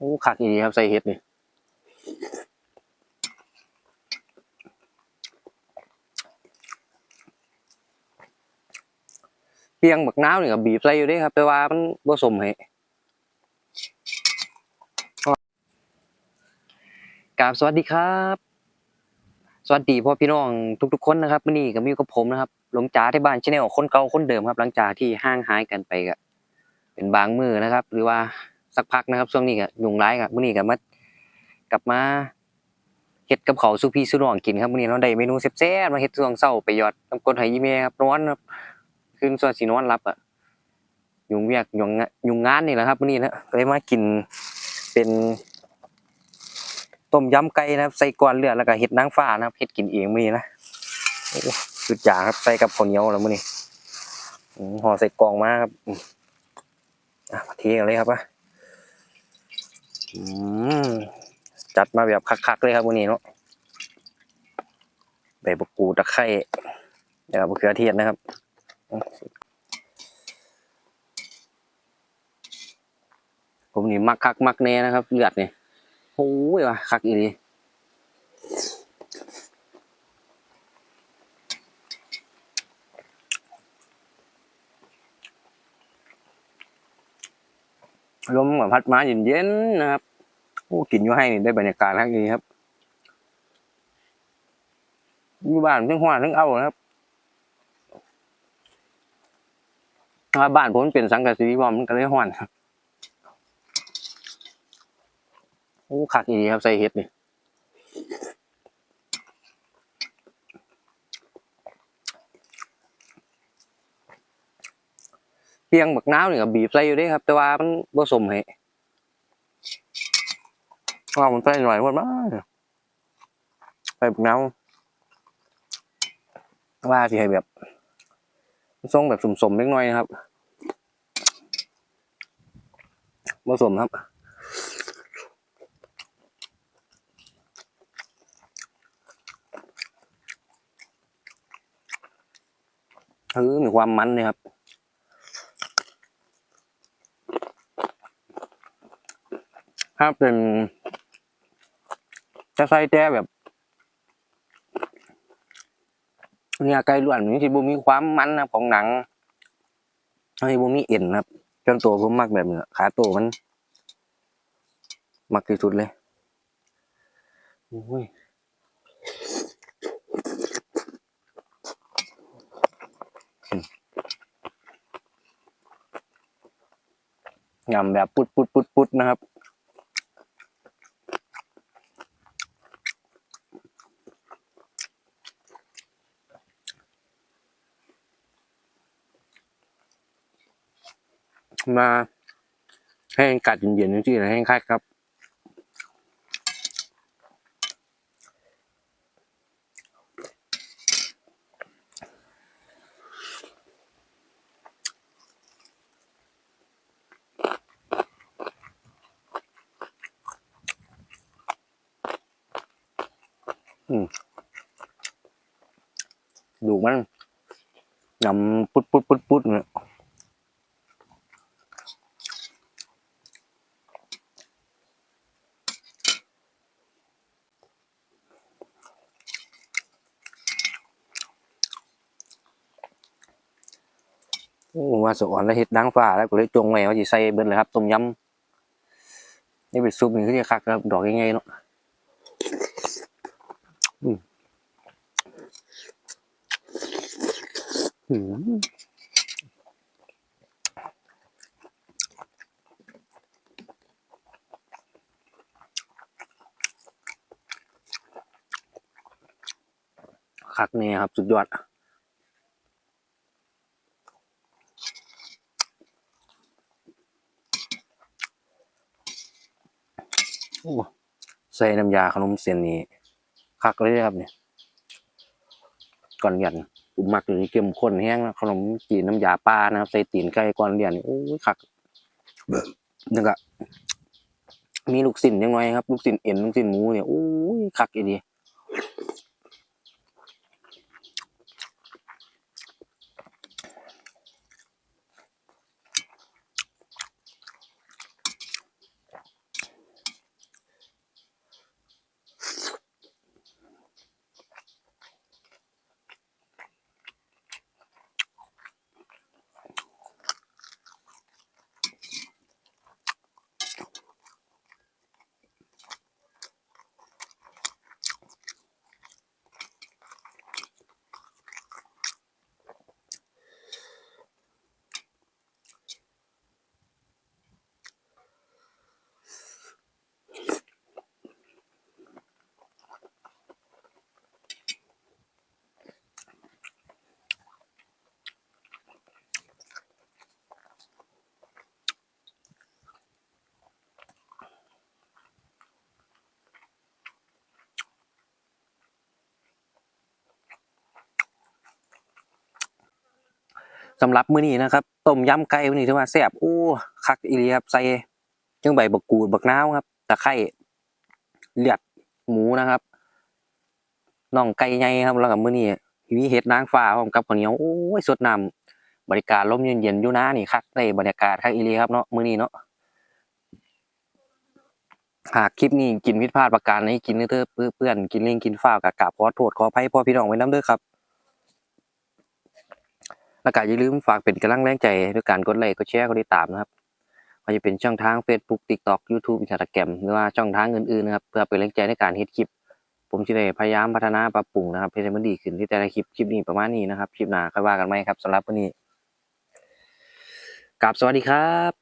โอ้คักอีครับใส่เห็ดนี่เพียงบักน้าวนี่ก็บีบใส่อยู่ด้ครับแต่ว่ามันบ่สมให้กราบสวัสดีครับ สวัสดีพ่อพี่น้องทุก ๆ คนนะครับมื้อนี้ก็มีอยู่กับผมนะครับหลวงจ๋าที่บ้านชแนลคนเก่าคนเดิมครับ หลังจากที่ห่างหายกันไปก็เป็นบางมือนะครับ หรือว่า สักพักนะครับช่วงนี้ก็ยุงหลายครับมื้อนี้ก็มากลับมาเฮ็ดกับเขาสุพี่สู่น้องกินครับมื้อนี้เราได้เมนูแซ่บๆมาเฮ็ดช่วงเช้าไปยอดน้ำกดให้อีแม่ครับนอนครับคืนส่วนสินอนหลับอะยุงเวียกยุงงานยุ่งงานนี่แหละครับมื้อนี้นะก็เลยมากินเป็นต้มยำไก่นะครับใส่ก้อนเลือดแล้วก็เห็ดนางฟ้านะครับเฮ็ดกินเองมื้อนี้นะสุดยอดครับใส่กับข้าวเหนียวแล้วมื้อนี้ห่อใส่กล่องมาครับอะมาเทเลยครับอะ จัดมาแบบคักๆเลยครับวันนี้เนาะใบบักกูตะไคร้แล้วก็มะเขือเทศนะครับผมนี่มักคักมักแน่นะครับ เลือดเนี่ยโอ้ยว่ะคักอีห ลมเหมือนพัดมาเย็นๆนะครับโอ้กินอยู่ให้ได้บรรยากาศทักดีครับอยู่บ้านทั้งหัวทั้งเอานะครับถ้าบ้านผมเป็นสังกะสีบอมมันก็เลยห้อนครับโอ้คักอีครับใส่เห็ดนี่ เพียงบักน้าวนี่ก็บีบใส่อยู่ด้ครับ แต่ว่ามันบ่สมให้ว่ามันใส่หน่อยว่ามาใส่บักน้าวว่าสิให้แบบทรงแบบสมๆเล็กน้อยนะครับบ่สมครับเออมีความมันเลยครับ ถ้าเป็นจะใส่แต่แบบเนื้อไก่ล้วนนี่ที่บ่มีความมันนะของหนังที่บ่มีเอ็นนะครับจนตัวผมมักแบบเนี้ขาตัวมัน มักที่สุดเลยโอ้ยยำแบบปุดปุดปุดปุดนะครับ มาให้อากาศเย็นๆจริงๆนะให้คัดครับ ดูมันยำปุดปุดปุดปุดเนี่ย โอ้ว่าสอ่อนแล้วเฮ็ดดังฟ้าแล้วก็เลยจงไว้ว่าสิใส่เบิดเลยครับต้มยำนี่เป็นซุปนี่คือจะคักครับดอกง่ายๆเนาะอืมอืมคักเนี่ยครับ สุดยอด โอ้ใส่น้ำยาขนมเส้นนี้คักเลยครับเนี่ยก่อนเรียนผมมักเลยเข้มข้นแห้งนะขนมจีนน้ำยาปลานะครับ ใส่ตีนไก่ก่อนเรียนโอ้ยคักนึกอะมีลูกศิลยังไงครับ ลูกศิลเอ็นลูกศิลหมูเนี่ยโอ้ยคักอีดี สำหรับมื้อนี้นะครับต้มยำไก่มื้อนี้ถือว่าแซ่บโอ้คักอีหลีครับใส่จังใบบักกูดบักน้าวครับตะไคร้เลือดหมูนะครับน่องไก่ใหญ่ครับแล้วก็มื้อนี้มีเห็ดนางฟ้าพร้อมกับข้าวเหนียวโอ้ยสดน้ำบรรยากาศลมเย็นๆอยู่นะนี่คักได้บรรยากาศคักอีหลีครับเนาะมื้อนี้เนาะหากคลิปนี้กินผิดพลาดประการใดกินเด้อเพื่อนๆกินเล่งกินฟ้าวก็กราบขอโทษขออภัยพ่อพี่น้องไว้นํเด้อครับ แล้วก็อย่าลืมฝากเป็นกำลังแรงใจด้วยการกดไลค์กดแชร์กดติดตามนะครับว่าจะเป็นช่องทาง Facebook TikTok YouTube Instagram หรือว่าช่องทางอื่นๆนะครับเพื่อเป็นแรงใจในการเฮ็ดคลิป ผมจะได้พยายามพัฒนาปรับปรุงนะครับให้มันดีขึ้นที่แต่ละคลิปคลิปนี้ประมาณนี้นะครับคลิปหน้าค่อยว่ากันใหม่ครับสำหรับวันนี้กลับสวัสดีครับ